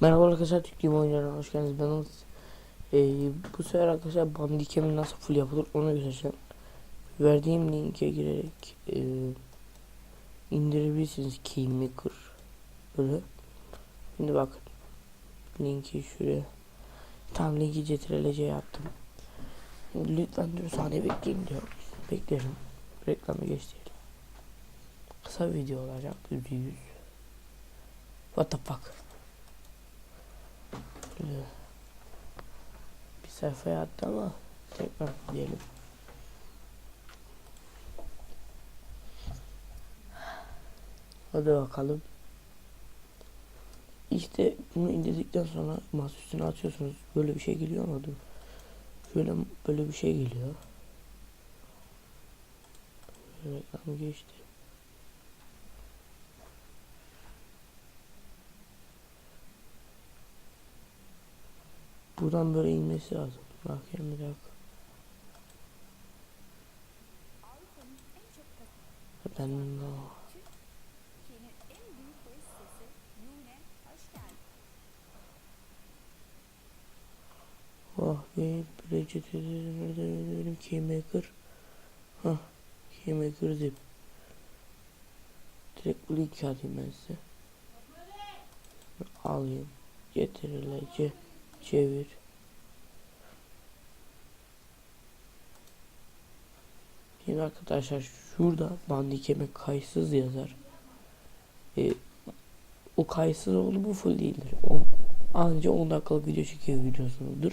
Merhaba arkadaşlar Türklüğüm oyunlarına hoş geldiniz ben Umut. Ee, bu sefer arkadaşlar bandikemin nasıl full yapılır onu göstereceğim. Verdiğim linke girerek e, indirebilirsiniz Keymaker böyle. Şimdi bakın linki şuraya tam linki ctrlc yaptım. Şimdi lütfen dur saniye bekleyin diyor. Beklerim. Reklamı geçti. Kısa video olacak yüzde yüz. What the fuck? Şöyle bir sayfaya attı ama tekrar diyelim. Hadi bakalım. İşte bunu indirdikten sonra masa üstüne atıyorsunuz. Böyle bir şey geliyor dur. Şöyle böyle bir şey geliyor. Şöyle reklamı geçti. Buradan böyle inmesi lazım. Bakayım bir dakika. Ben geldin. Oh be nerede benim keymaker. Hah keymaker zip. Direkt link atayım ben size. Alayım. Getirilece çevir. Şimdi arkadaşlar şurada bandikeme kaysız yazar. Ee, o kaysız oldu mu full değildir. O anca 10 dakikalık video çekiyor videosudur.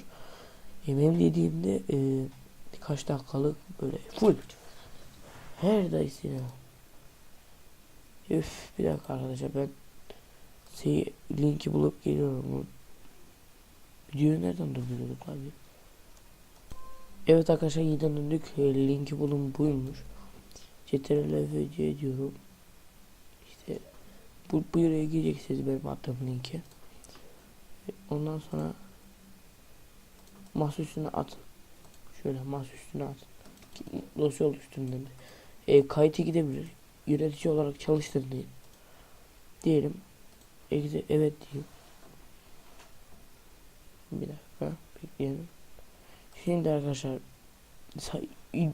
E, benim dediğimde e, birkaç dakikalık böyle full. Her dayısı ya. Üf bir dakika arkadaşlar ben şey, linki bulup geliyorum. Videoyu nereden durdurduk abi? Evet arkadaşlar yeniden döndük. E, linki bulun buymuş. CTRL diyorum. İşte bu buraya gireceksiniz benim attığım linki. Ondan sonra masa üstüne atın. Şöyle masa üstüne. Ki- Dosya oluşturun demiş. E, kayıtı gidebilir. Yönetici olarak çalıştır. Diyelim. Exe evet diyeyim. Bir dakika bekleyelim. Şimdi arkadaşlar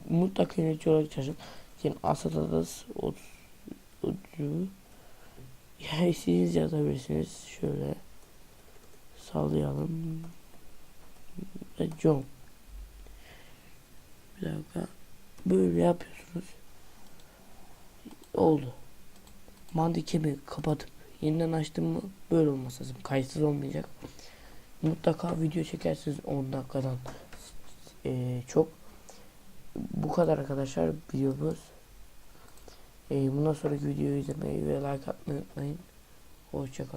mutlaka yönetici olarak çalışın. Yani Asadadas 30 30 ya istediğiniz yazabilirsiniz. Şöyle sallayalım. Ve John. Bir dakika. Böyle yapıyorsunuz. Oldu. Mandikemi kapatıp yeniden açtım mı böyle olması lazım. Kayıtsız olmayacak. Mutlaka video çekersiniz 10 dakikadan Ee, çok. Bu kadar arkadaşlar videomuz. Ee, bundan sonraki videoyu izlemeyi ve like atmayı unutmayın. Hoşçakalın.